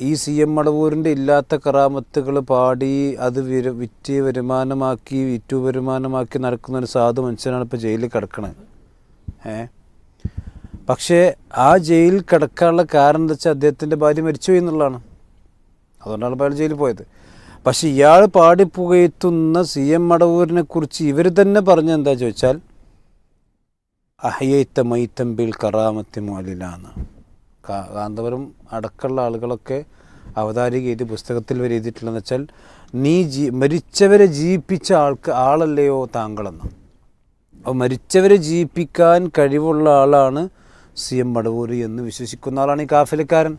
ഈ C M മടവൂരിന്റെ ഇല്ലാത്ത കറാമത്തുകൾ പാടി അത് വിര വിറ്റ് വരുമാനമാക്കി വിറ്റു വരുമാനമാക്കി നടക്കുന്ന ഒരു സാധു മനുഷ്യനാണ് ഇപ്പോൾ ജയിലിൽ കിടക്കണത്. ഏ? പക്ഷേ ആ ജയിലിൽ കിടക്കാനുള്ള കാരണം എന്താ വെച്ചാൽ അദ്ദേഹത്തിന്റെ ഭാര്യ മരിച്ചു എന്നുള്ളതാണ്. അതുകൊണ്ടാണ് ഇപ്പോൾ ജയിലിൽ പോയത്. പക്ഷെ ഇയാൾ പാടി പുകയത്തുന്ന സി എം മടവൂരിനെ കുറിച്ച് ഇവർ തന്നെ പറഞ്ഞ എന്താ ചോദിച്ചാൽ അഹയത്ത മൈത്തമ്പിൽ കറാമത്തി മോലിലാണ് കാന്തപുരം അടക്കമുള്ള ആളുകളൊക്കെ അവതാരിക എഴുതി പുസ്തകത്തിൽ വരെ എഴുതിയിട്ടുള്ളതെന്ന് വെച്ചാൽ നീ ജീ മരിച്ചവരെ ജീവിപ്പിച്ച ആൾക്ക് ആളല്ലയോ താങ്കളെന്ന്. അപ്പോൾ മരിച്ചവരെ ജീവിപ്പിക്കാൻ കഴിവുള്ള ആളാണ് സി എം മടവൂരി എന്ന് വിശ്വസിക്കുന്ന ആളാണ് ഈ കാഫിലക്കാരൻ.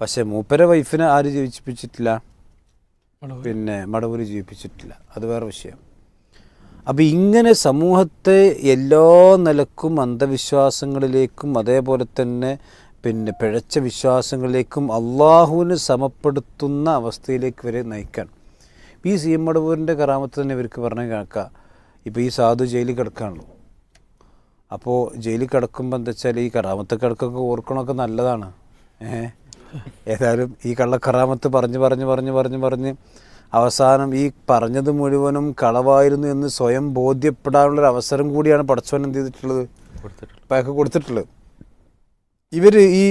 പക്ഷേ മൂപ്പര വൈഫിനെ ആര് ജീവിപ്പിച്ചിട്ടില്ല? പിന്നെ മടവൂരി ജീവിപ്പിച്ചിട്ടില്ല. അത് വേറെ വിഷയം. അപ്പം ഇങ്ങനെ സമൂഹത്തെ എല്ലാ നിലക്കും അന്ധവിശ്വാസങ്ങളിലേക്കും അതേപോലെ തന്നെ പിന്നെ പിഴച്ച വിശ്വാസങ്ങളിലേക്കും അള്ളാഹുവിന് സമപ്പെടുത്തുന്ന അവസ്ഥയിലേക്ക് വരെ നയിക്കാൻ. ഈ സി എം മടവൂരിന്റെ കറാമത്ത് തന്നെ ഇവർക്ക് പറഞ്ഞു കേൾക്കാം ഇപ്പോൾ ഈ സാധു ജയിലിൽ കിടക്കുകയാണല്ലോ അപ്പോൾ ജയിലിൽ കിടക്കുമ്പോൾ എന്താ വെച്ചാൽ ഈ കറാമത്ത് കിടക്കൊക്കെ ഓർക്കണമൊക്കെ നല്ലതാണ്. ഏഹ്? ഏതായാലും ഈ കള്ളക്കറാമത്ത് പറഞ്ഞ് പറഞ്ഞ് പറഞ്ഞ് പറഞ്ഞ് പറഞ്ഞ് അവസാനം ഈ പറഞ്ഞത് മുഴുവനും കളവായിരുന്നു എന്ന് സ്വയം ബോധ്യപ്പെടാനുള്ളൊരു അവസരം കൂടിയാണ് പടച്ചവൻ എന്ത് ചെയ്തിട്ടുള്ളത്? ഇപ്പൊക്കെ കൊടുത്തിട്ടുള്ളത്. ഇവർ ഈ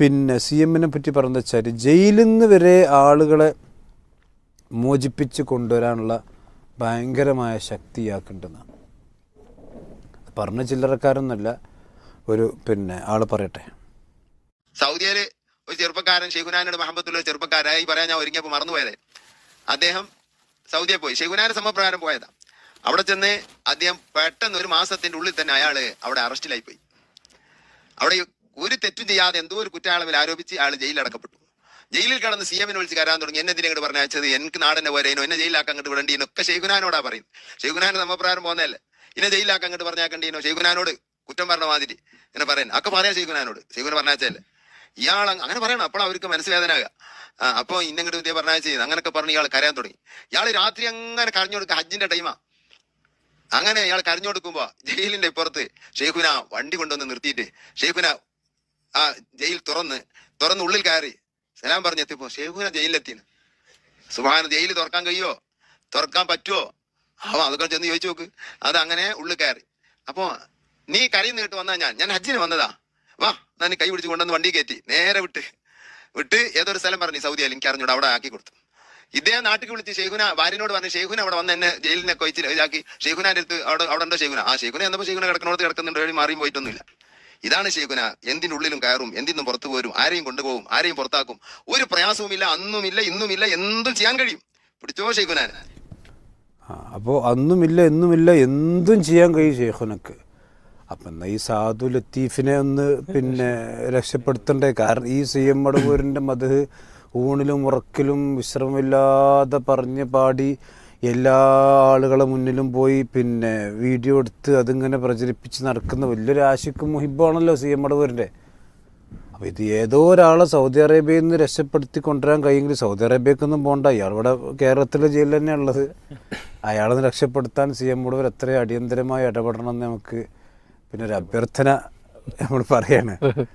പിന്നെ സി എമ്മിനെ പറ്റി പറഞ്ഞ വെച്ചാൽ ജയിലിൽ നിന്ന് വരെ ആളുകളെ മോചിപ്പിച്ച് കൊണ്ടുവരാനുള്ള ഭയങ്കരമായ ശക്തി ഇയാൾക്കുണ്ടെന്നാണ് പറഞ്ഞ ചില്ലറക്കാരൊന്നുമല്ല ഒരു പിന്നെ ആൾ പറയട്ടെ. സൗദിയിൽ ഒരു ചെറുപ്പക്കാരൻ ഷെയ്ഖുനാനോട് മഹബത്തുള്ള ചെറുപ്പക്കാരായി പറയാൻ ഞാൻ ഒരുങ്ങിയപ്പോൾ മറന്നുപോയത്. അദ്ദേഹം സൗദിയെ പോയി. ഷെയ്ഖുനാന്റെ സമപ്രകാരം പോയതാ. അവിടെ ചെന്ന് അദ്ദേഹം പെട്ടെന്ന് ഒരു മാസത്തിന്റെ ഉള്ളിൽ തന്നെ അയാൾ അവിടെ അറസ്റ്റിലായി പോയി. അവിടെ ഒരു തെറ്റും ചെയ്യാതെ എന്തോ ഒരു കുറ്റാളവിൽ ആരോപിച്ച് അയാൾ ജയിലിൽ അടക്കപ്പെട്ടു. ജയിലിൽ കടന്ന് സി എമ്മിനെ വിളിച്ച് കരാൻ തുടങ്ങി. എന്നെ ഇതിനെ പറഞ്ഞു അയച്ചത്? എനിക്ക് നാടനെ പോരേനോ എന്നെ ജയിലാക്കാൻ അങ്ങോട്ട് വിടണ്ടീനോ ഒക്കെ ഷെയ്ഖുനാനോടാ പറയുന്നത്. ഷെയ്ഖുനാൻ സമപ്രകാരം പോകുന്നതല്ലേ ഇന്നെ ജയിലാക്കാൻ അങ്ങോട്ട് പറഞ്ഞാക്കണ്ടീനോ ഷെയ്ഖുനാനോട് കുറ്റം പറഞ്ഞ മാതിരി ഇങ്ങനെ പറയാൻ ഒക്കെ പറയാം ഷെയ്ഖുനാനോട് ഷെയ്ഖുന പറഞ്ഞാച്ചല്ലേ ഇയാൾ അങ്ങനെ പറയണം. അപ്പോൾ അവർക്ക് മനസ്സിലാകാനാകുക അപ്പോൾ ഇന്നങ്ങോട്ട് വിദ്യ പറഞ്ഞാൽ ചെയ്യുന്നത് അങ്ങനെയൊക്കെ പറഞ്ഞ് ഇയാൾ കരയാൻ തുടങ്ങി. ഇയാൾ രാത്രി അങ്ങനെ കരഞ്ഞു കൊടുക്കുക ഹജ്ജിന്റെ ടൈമാ അങ്ങനെ ഇയാൾ കരഞ്ഞു കൊടുക്കുമ്പോ ജയിലിന്റെ ഇപ്പുറത്ത് ഷെയ്ഖുന വണ്ടി കൊണ്ടുവന്ന് നിർത്തിയിട്ട് ഷെയ്ഖുന ആ ജയിൽ തുറന്ന് തുറന്ന് ഉള്ളിൽ കയറി സലാം പറഞ്ഞെത്തിയപ്പോ ഷെയ്ഖുന ജയിലിലെത്തി സുഹാന ജയിൽ തുറക്കാൻ കഴിയോ? തുറക്കാൻ പറ്റുമോ അവ അതൊക്കെ ചെന്ന് ചോദിച്ചു നോക്ക്. അത് അങ്ങനെ ഉള്ളിൽ കയറി. അപ്പോ നീ കരയിൽ നിന്നിട്ട് വന്നാ ഞാൻ? ഞാൻ ഹജ്ജിന് വന്നതാ. വാ ഞാൻ കൈ പിടിച്ച് കൊണ്ടുവന്ന് വണ്ടി കയറ്റി. നേരെ വിട്ട്. വിട്ട് ഏതൊരു സ്ഥലം പറഞ്ഞു സൗദി സൗദിയിൽ എനിക്ക് അറിഞ്ഞൂടെ അവിടെ ആക്കി കൊടുത്തു. ഇദ്ദേഹം നാട്ടിൽ വിളിച്ച് ഷെയ്ഖുന ഭാര്യനോട് പറഞ്ഞു ഷെയ്ഖുന അവിടെ വന്ന് എന്നെ ജയിലിനെ കൊയിച്ച് ഇതാക്കി. ഷെയ്ഖുനാന്റെ അടുത്ത് അവിടെ അവിടെ ഉണ്ടോ ഷെയ്ഖുന? ആ ഷെയ്ഖുന എന്നപ്പോ ഷെയ്ഖുന കിടക്കുന്നോട് കിടക്കുന്നുണ്ട് വഴി മാറിയും പോയിട്ടൊന്നുമില്ല. ഇതാണ് ഷെയ്ഖുന. എന്തിനുള്ളിലും കയറും എന്തിനും പുറത്തു പോരും ആരെയും കൊണ്ടുപോകും ആരെയും പുറത്താക്കും. ഒരു പ്രയാസവുമില്ല അന്നുമില്ല ഇന്നുമില്ല എന്തും ചെയ്യാൻ കഴിയും. പിടിച്ചോ ഷെയ്ഖുനാൻ അപ്പോൾ അന്നുമില്ല എന്നുമില്ല എന്തും ചെയ്യാൻ കഴിയും ഷെയ്ഖുനക്ക്. അപ്പം എന്നാൽ ഈ സാധു ലത്തീഫിനെ ഒന്ന് പിന്നെ രക്ഷപ്പെടുത്തണ്ടേ? കാരണം ഈ സി എം മടവൂരിന്റെ മത് ഊണിലും ഉറക്കിലും വിശ്രമമില്ലാതെ പറഞ്ഞ് പാടി എല്ലാ ആളുകളെ മുന്നിലും പോയി പിന്നെ വീഡിയോ എടുത്ത് അതിങ്ങനെ പ്രചരിപ്പിച്ച് നടക്കുന്ന വലിയൊരു ആശിക്കും മുഹിബാണല്ലോ സി എം മടവൂരിന്റെ അപ്പോൾ ഇത് ഏതോ ഒരാളെ സൗദി അറേബ്യയിൽ നിന്ന് രക്ഷപ്പെടുത്തി കൊണ്ടുവരാൻ കഴിയുമെങ്കിൽ സൗദി അറേബ്യക്കൊന്നും പോകണ്ട ഇവിടെ കേരളത്തിലെ ജയിലിൽ തന്നെയാണ് ഉള്ളത്. രക്ഷപ്പെടുത്താൻ സി എം മടവൂർ എത്രയും അടിയന്തരമായി ഇടപെടണം എന്ന് നമുക്ക് പിന്നെ ഒരു അഭ്യർത്ഥന നമ്മൾ പറയാണ്.